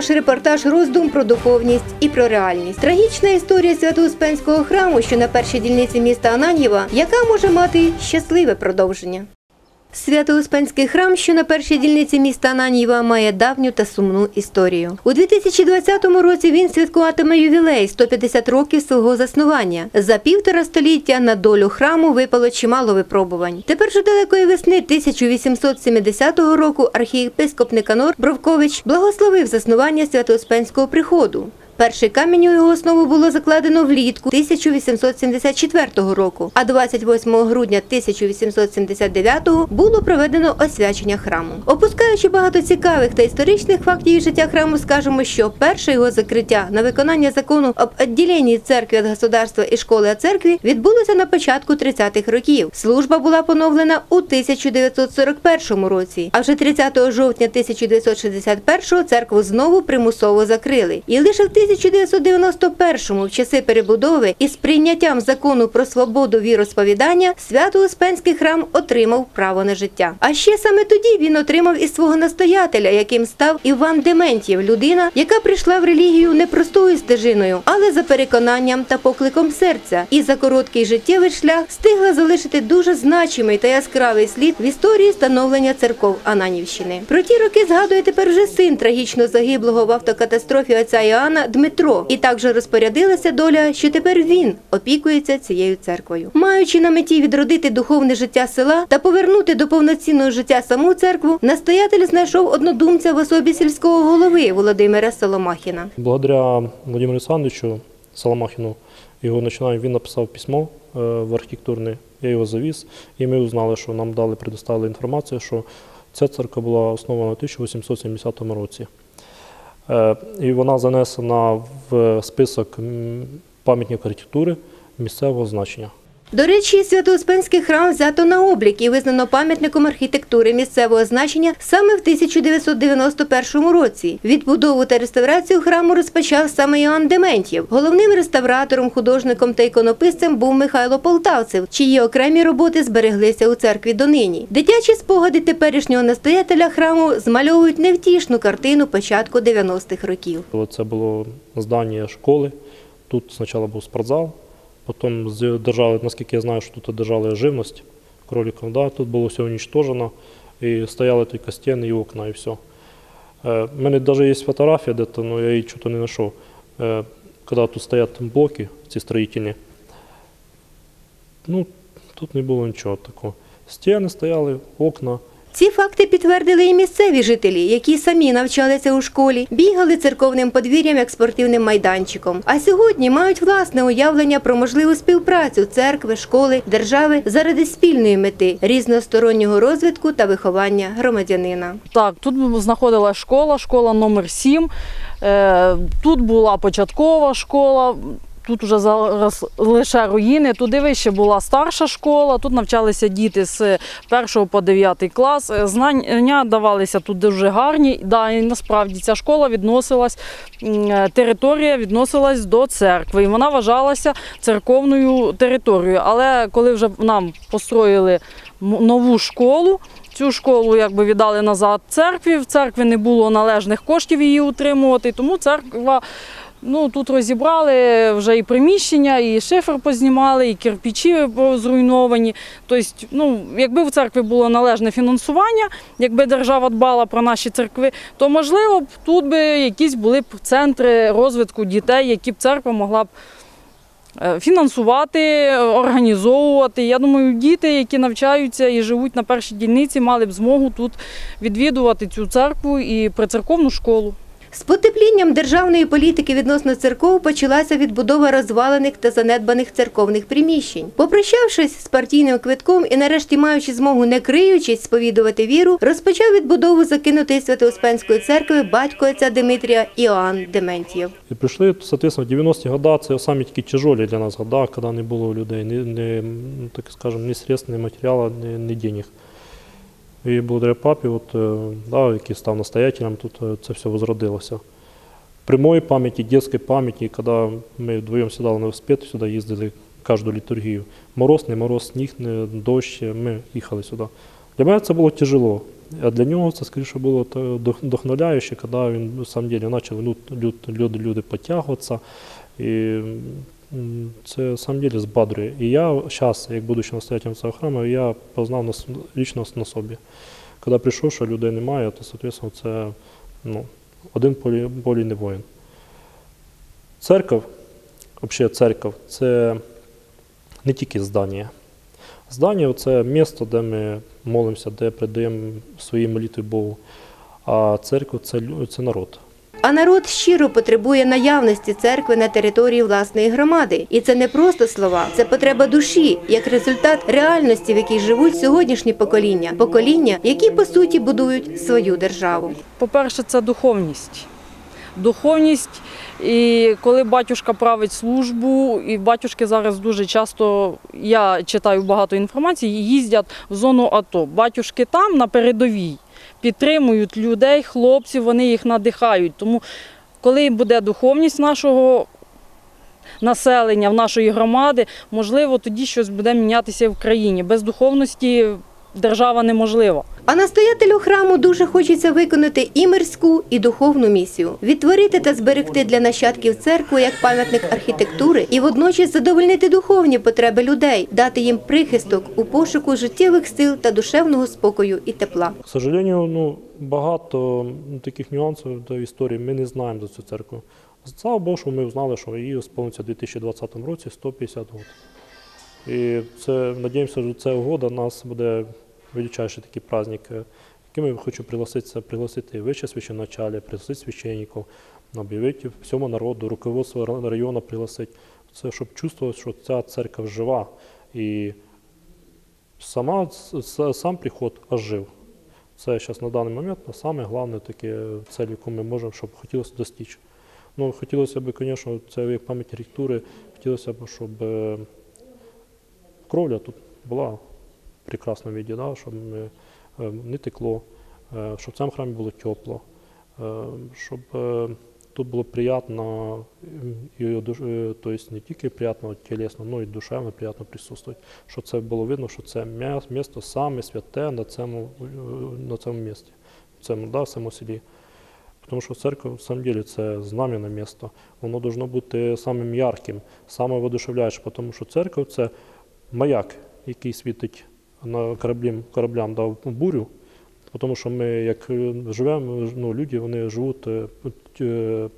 Наш репортаж роздум про духовність і про реальність. Трагічна історія Свято-Успенського храму, що на першій дільниці міста Ананьєва, яка може мати щасливе продовження. Свято-Успенський храм, що на першій дільниці міста Ананьєва, має давню та сумну історію. У 2020 році він святкуватиме ювілей 150 років свого заснування. За півтора століття на долю храму випало чимало випробувань. Тепер же далекої весни 1870 року архієпископ Никанор Бровкович благословив заснування Свято-Успенського приходу. Перший камінь у його основу було закладено влітку 1874 року, а 28 грудня 1879 було проведено освячення храму. Опускаючи багато цікавих та історичних фактів життя храму, скажемо, що перше його закриття на виконання закону об відділенні церкви від государства і школи о церкві відбулося на початку 30-х років. Служба була поновлена у 1941 році, а вже 30 жовтня 1961 церкву знову примусово закрили. І лише в 1991-му, в часи перебудови і з прийняттям закону про свободу віросповідання, Свято-Успенський храм отримав право на життя. А ще саме тоді він отримав і свого настоятеля, яким став Іван Дементьєв, людина, яка прийшла в релігію не простою стежиною, але за переконанням та покликом серця. І за короткий життєвий шлях встигла залишити дуже значимий та яскравий слід в історії становлення церков Ананівщини. Про ті роки згадує тепер вже син трагічно загиблого в автокатастрофі отця Іоанна Дмитро. І так же розпорядилася доля, що тепер він опікується цією церквою. Маючи на меті відродити духовне життя села та повернути до повноцінного життя саму церкву, настоятель знайшов однодумця в особі сільського голови Володимира Соломахіна. Благодаря Владимиру Александровичу Соломахину, його починаємо, він написав письмо е, в архітектурне, я його завіз, і ми узнали, що нам дали, предоставили інформацію, що ця церква була основана в 1870 році. Е, І вона занесена в список пам'ятників архітектури місцевого значення. До речі, Свято-Успенський храм взято на облік і визнано пам'ятником архітектури місцевого значення саме в 1991 році. Відбудову та реставрацію храму розпочав саме Іоанн Дементьєв. Головним реставратором, художником та іконописцем був Михайло Полтавцев, чиї окремі роботи збереглися у церкві донині. Дитячі спогади теперішнього настоятеля храму змальовують невтішну картину початку 90-х років. Це було здання школи. Тут спочатку був спортзал, потім з- держали, наскільки я знаю, що тут держали живність кроликів. Да, тут було все уничтожено, і стояли тільки стіни і окна, і все. Е, У мене навіть є фотографія, де то, ну, я її чого не знайшов. Е, Коли тут стоять блоки, ці строїтельні, ну, тут не було нічого такого. Стіни стояли, окна. Ці факти підтвердили і місцеві жителі, які самі навчалися у школі, бігали церковним подвір'ям як спортивним майданчиком. А сьогодні мають власне уявлення про можливу співпрацю церкви, школи, держави заради спільної мети різностороннього розвитку та виховання громадянина. Так, тут знаходилася школа, школа номер 7 Е, Тут була початкова школа. Тут вже зараз лише руїни. Туди вище була старша школа. Тут навчалися діти з 1 по 9 клас. Е, Знання давалися тут дуже гарні. Да, і насправді ця школа відносилась, е, територія відносилась до церкви. І вона вважалася церковною територією. Але коли вже нам построїли нову школу, Цю школу якби віддали назад церкві. В церкві не було належних коштів її утримувати, тому церква. Ну, тут розібрали вже і приміщення, і шифер познімали, і кирпичі зруйновані. Тобто, ну, якби в церкві було належне фінансування, якби держава дбала про наші церкви, то можливо б тут би якісь були б центри розвитку дітей, які б церква могла б е, фінансувати, організовувати. Я думаю, діти, які навчаються і живуть на першій дільниці, мали б змогу тут відвідувати цю церкву і прицерковну школу. З потеплінням державної політики відносно церков почалася відбудова розвалених та занедбаних церковних приміщень. Попрощавшись з партійним квитком і нарешті маючи змогу не криючись сповідувати віру, розпочав відбудову закинутої Свято-Успенської церкви батько отця Дмитрія Іоанн Дементьєв. І прийшли, соответственно, в 90-ті роки це самі такі тяжелі для нас года, коли не було людей ні, ну, так скажем, ні средств, ні матеріалу, ні, ні денег. І благодаря папі, от, е, да, який став настоятелем, тут е, це все возродилося. Прямої пам'яті, дитячої пам'яті, коли ми вдвоєм сідали на велосипед, сюди їздили кожну літургію. Мороз, не мороз, сніг, не дощ, ми їхали сюди. Для мене це було тяжело. А для нього це скоріше було вдохновляюче, коли він самом деле почав люд, люд, люди, люди підтягуватися. І це самом деле збадрює. І я зараз, як будучи настоятелем цього храму, я познав на, с- на собі. Коли прийшов, що людей немає, то, соответственно, це ну, один полі, не воїн. Церква, взагалі церква, це не тільки здання. Здання це місто, де ми молимося, де передаємо свої молитви Богу. А церква це, це народ. А народ щиро потребує наявності церкви на території власної громади. І це не просто слова, це потреба душі, як результат реальності, в якій живуть сьогоднішні покоління, покоління, які по суті будують свою державу. По-перше, це духовність. Духовність, і коли батюшка править службу, і батюшки зараз дуже часто, я читаю багато інформації, їздять в зону АТО. Батюшки там на передовій підтримують людей, хлопців, вони їх надихають. Тому коли буде духовність нашого населення, в нашої громади, можливо, тоді щось буде мінятися в країні. Без духовності держава неможлива. А настоятелю храму дуже хочеться виконати і мирську, і духовну місію відтворити та зберегти для нащадків церкву як пам'ятник архітектури і водночас задовольнити духовні потреби людей, дати їм прихисток у пошуку життєвих сил та душевного спокою і тепла. К сожалению, ну, багато ну, таких нюансів до історії ми не знаємо за цю церкву. Слава Богу, що ми знали, що її сповниться у 2020 році 150 років. І це, надіємося, що цього года нас буде величайший такий праздник, е, яким я хочу пригласити, пригласити вище священачале, пригласити священників, об'явити всьому народу, руководство району пригласити. Це щоб чувствувати, що ця церква жива. І сама, сам приход ожив. Це зараз на даний момент саме головне таке цель, яку ми можемо, щоб хотілося достичь. Ну, хотілося б, звісно, це як пам'ять архітектури, хотілося б, щоб е, кровля тут була в прекрасному віді, щоб ми, е, не текло, е, щоб в цьому храмі було тепло, е, щоб тут було приємно, і, не тільки приємно тілесно, але й душевно приємно присутствувати. Щоб це було видно, що це місто саме святе на цьому, на цьому місці, в цьому, да, в цьому селі. Тому що церква, в самом деле, це знам'яне місто. Воно должно бути самим ярким, саме воодушевляючим, тому що церква це маяк, який світить на кораблям, кораблям дав бурю. Тому що ми, як е, живемо, ну, люди вони живуть, е, е,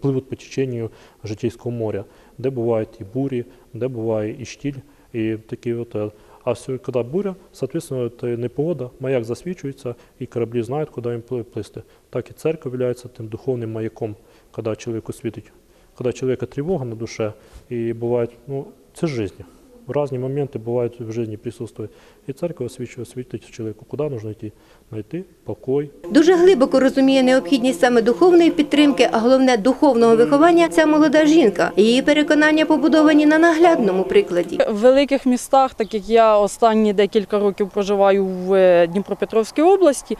пливуть по теченню житейського моря, де бувають і бурі, де буває і штіль, і такі от. А коли буря, соответственно, это непогода, маяк засвічується, і кораблі знають, куди їм пли- плисти. Так і церква є тим духовним маяком, коли чоловіку світить. Коли чоловіка тривога на душе, і бувають, ну, це життя. В різні моменти бувають в житті присутствують. І церква освічує, світить чоловіку, куди потрібно йти. Знайти покой, Дуже глибоко розуміє необхідність саме духовної підтримки, а головне духовного виховання ця молода жінка. Її переконання побудовані на наглядному прикладі. В великих містах, так як я останні декілька років проживаю в е, Дніпропетровській області,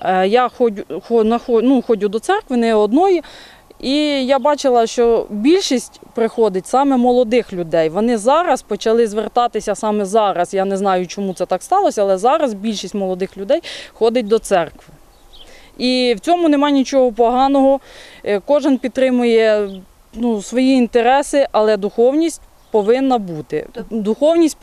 е, я ходжу, ну, ходжу до церкви не одної. І я бачила, що більшість приходить саме молодих людей. Вони зараз почали звертатися саме зараз. Я не знаю, чому це так сталося, але зараз більшість молодих людей ходить до церкви. І в цьому немає нічого поганого. Е, Кожен підтримує ну, свої інтереси, але духовність повинна бути. Духовність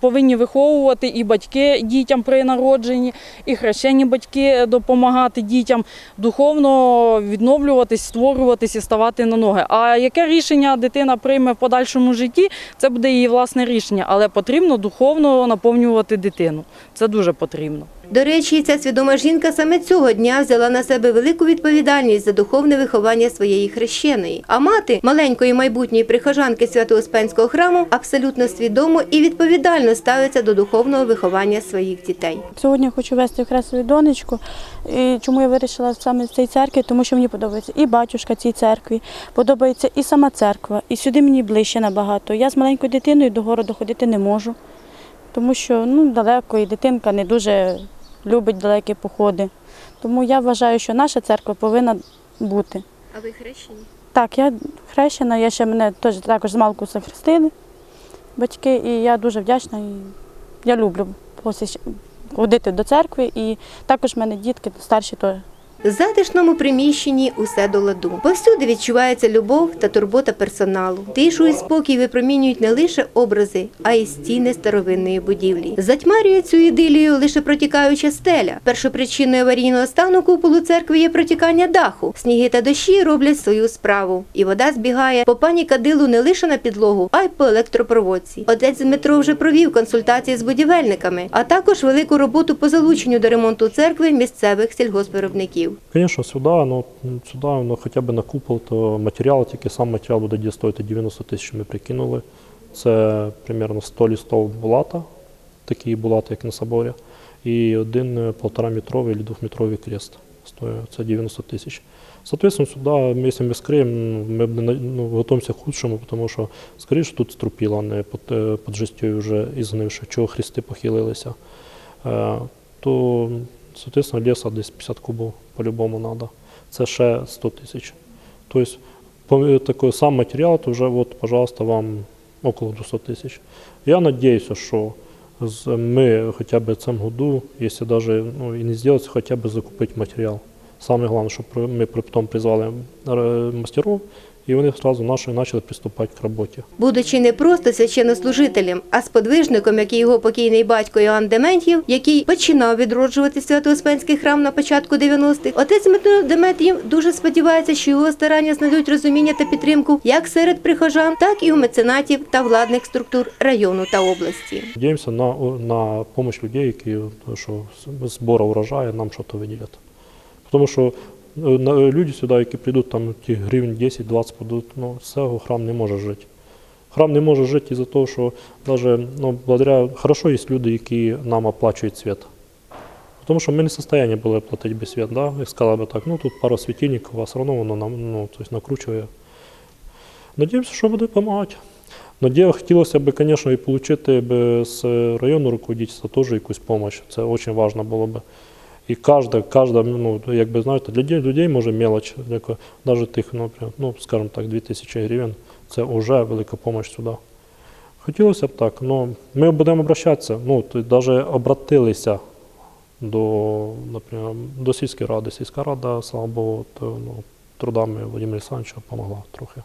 повинні виховувати і батьки дітям при народженні, і хрещені батьки допомагати дітям духовно відновлюватись, створюватись і ставати на ноги. А яке рішення дитина прийме в подальшому житті, це буде її власне рішення, але потрібно духовно наповнювати дитину. Це дуже потрібно. До речі, ця свідома жінка саме цього дня взяла на себе велику відповідальність за духовне виховання своєї хрещеної. А мати маленької майбутньої прихожанки Свято-Успенського храму абсолютно свідомо і відповідально ставиться до духовного виховання своїх дітей. Сьогодні я хочу вести в донечку. І чому я вирішила саме в цій церкві? Тому що мені подобається і батюшка цій церкві, подобається і сама церква. І сюди мені ближче набагато. Я з маленькою дитиною до городу ходити не можу, тому що ну, далеко і дитинка не дуже любить далекі походи. Тому я вважаю, що наша церква повинна бути. А ви хрещені? Так, я хрещена, я ще мене теж також з малку захрестили батьки, і я дуже вдячна. І я люблю ходити до церкви, і також в мене дітки старші теж. Затишному приміщенні усе до ладу. Повсюди відчувається любов та турбота персоналу. Тишу і спокій випромінюють не лише образи, а й стіни старовинної будівлі. Затьмарює цю ідилію лише протікаюча стеля. Першопричиною аварійного стану куполу церкви є протікання даху. Сніги та дощі роблять свою справу, і вода збігає по пані кадилу не лише на підлогу, а й по електропроводці. Отець Дмитро вже провів консультації з будівельниками, а також велику роботу по залученню до ремонту церкви місцевих сільгоспвиробників. Звісно, сюди, ну, сюди ну, хоча б на купол, то матеріал, тільки сам матеріал буде десь стоїти 90 тисяч ми прикинули. Це примерно 100 листов булата, такі булати, як на соборі, і один е, полтора метровий або двохметровий крест. Стоїть, це 90 тисяч. Соответственно, сюди, якщо ми скриємо, ми ну, готуємося к худшому, тому що, скоріше, тут струпіла, не під, е, під жестю вже ізгнивши, чого хрести похилилися. Е, то, соответственно, леса десь 50 кубів по-любому треба. Це ще 100 тисяч. Тобто, по- такой сам матеріал, то вже, от, пожалуйста, вам около 200 тисяч. Я надіюся, що ми хоча б в цьому году, якщо даже, ну, і не зробити, хоча б закупити матеріал. Саме головне, щоб ми потім призвали е, мастерів, і вони одразу наші почали приступати к роботі. Будучи не просто священнослужителем, а сподвижником, як і його покійний батько Іоанн Дементьєв, який починав відроджувати Свято-Успенський храм на початку 90-х, отець Дмитро Дементьєв дуже сподівається, що його старання знайдуть розуміння та підтримку як серед прихожан, так і у меценатів та владних структур району та області. Надіємося на, на допомогу людей, які що збору урожаю нам щось виділять. Тому що люди сюди, які прийдуть, там ті гривень 10-20 будуть, ну, з храм не може жити. Храм не може жити із-за того, що даже, ну, благодаря, хорошо є люди, які нам оплачують світ. Тому що ми не в состоянии були платити без світ, да? і сказали би так, ну тут пару світильників, а все одно воно нам ну, тобто накручує. Надіємося, що буде допомагати. Надія хотілося б, звісно, і отримати з районного руководителя теж якусь допомогу. Це дуже важливо було б. І кожна, кожна, ну, якби, знаєте, для людей, може мелоч, навіть тих, ну, прям, ну, скажімо так, 2000 гривень, це вже велика допомога сюди. Хотілося б так, ну, ми будемо обращатися, ну, навіть обратилися до, наприклад, до сільської ради. Сільська рада, слава Богу, то, ну, трудами Володимира Олександровича допомогла трохи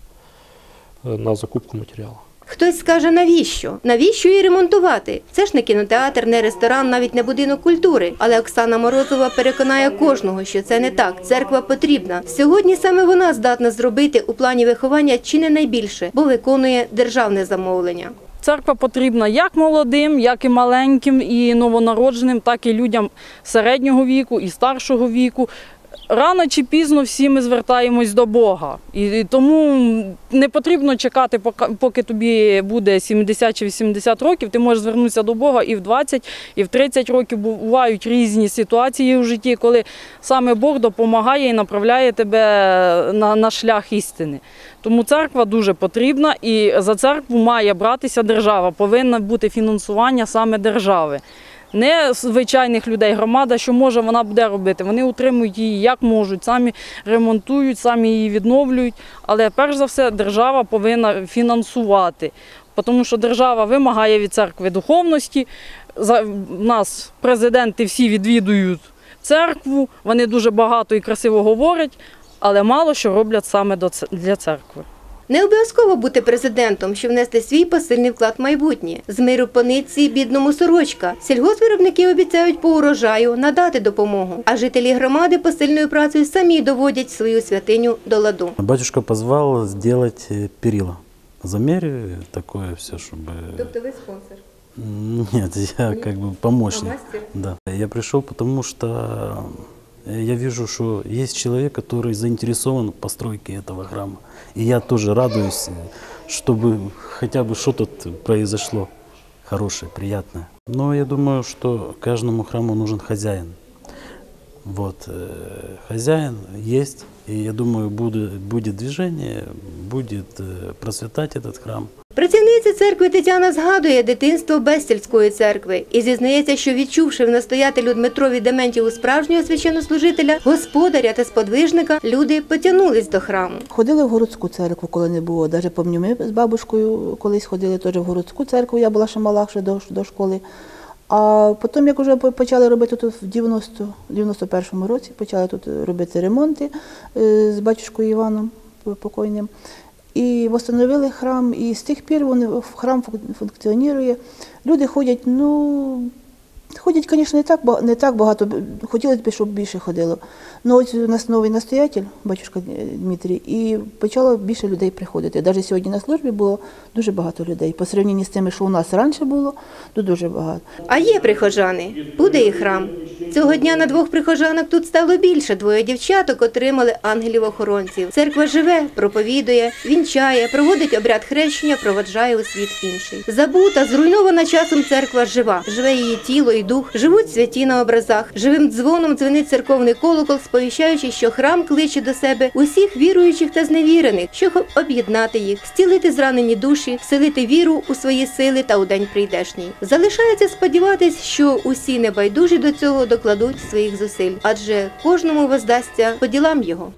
е, на закупку матеріалу. Хтось скаже, навіщо? Навіщо її ремонтувати? Це ж не кінотеатр, не ресторан, навіть не будинок культури. Але Оксана Морозова переконає кожного, що це не так. Церква потрібна. Сьогодні саме вона здатна зробити у плані виховання чи не найбільше, бо виконує державне замовлення. Церква потрібна як молодим, як і маленьким, і новонародженим, так і людям середнього віку і старшого віку. Рано чи пізно всі ми звертаємось до Бога. І тому не потрібно чекати, поки- тобі буде 70 чи 80 років. Ти можеш звернутися до Бога і в 20, і в 30 років бувають різні ситуації в житті, коли саме Бог допомагає і направляє тебе на, на шлях істини. Тому церква дуже потрібна, і за церкву має братися держава. Повинно бути фінансування саме держави. Не звичайних людей, громада, що може, вона буде робити. Вони утримують її як можуть, самі ремонтують, самі її відновлюють. Але перш за все держава повинна фінансувати, тому що держава вимагає від церкви духовності. За нас президенти всі відвідують церкву, вони дуже багато і красиво говорять, але мало що роблять саме для церкви. Не обов'язково бути президентом, щоб внести свій посильний вклад в майбутнє. З миру по нитці бідному сорочка. Сільгоспвиробники обіцяють по урожаю надати допомогу, а жителі громади посильною працею самі доводять свою святиню до ладу. Батюшка позвал сделать э, перила. Замерю такое все, чтобы... Тобто ви спонсор. Нет, я как бы помощник. мастер? Да. Я пришел, потому что э, я вижу, что есть человек, который заинтересован в постройке этого храма. И я тоже радуюсь, э, чтобы хотя бы что-то произошло хорошее, приятное. Но я думаю, что каждому храму нужен хозяин. Вот, э, хозяин есть, и я думаю, будет, будет движение, будет э, процветать этот храм. Працівниця церкви Тетяна згадує дитинство Бестільської церкви і зізнається, що відчувши в настоятелю Дмитрові Дементьєву справжнього священнослужителя, господаря та сподвижника, люди потягнулись до храму. Ходили в городську церкву, коли не було. Навіть пам'ятаю, ми з бабушкою колись ходили теж в городську церкву, я була ще мала ще до, до школи. А потім, як вже почали робити тут в 90, 91-му році, почали тут робити ремонти е, з батюшкою Іваном покойним. І встановили храм, і з тих пір вони, храм фун- функціонує. Люди ходять, ну, ходять, звісно, не так, не так багато, хотілося б, щоб більше ходило. Ну, ось у нас новий настоятель, батюшка е, Дмитрій, і почало більше людей приходити. Навіть сьогодні на службі було дуже багато людей. По сравненні з тими, що у нас раніше було, то дуже багато. А є прихожани, буде і храм. Цього дня на двох прихожанок тут стало більше. Двоє дівчаток отримали ангелів-охоронців. Церква живе, проповідує, вінчає, проводить обряд хрещення, проводжає у світ інший. Забута, зруйнована часом церква жива. Живе її тіло і дух, живуть святі на образах. Живим дзвоном дзвенить церковний колокол, сповіщаючи, що храм кличе до себе усіх віруючих та зневірених, щоб об'єднати їх, зцілити зранені душі, вселити віру у свої сили та у день прийдешній. Залишається сподіватись, що усі небайдужі до цього докладуть своїх зусиль, адже кожному воздасться по ділам його.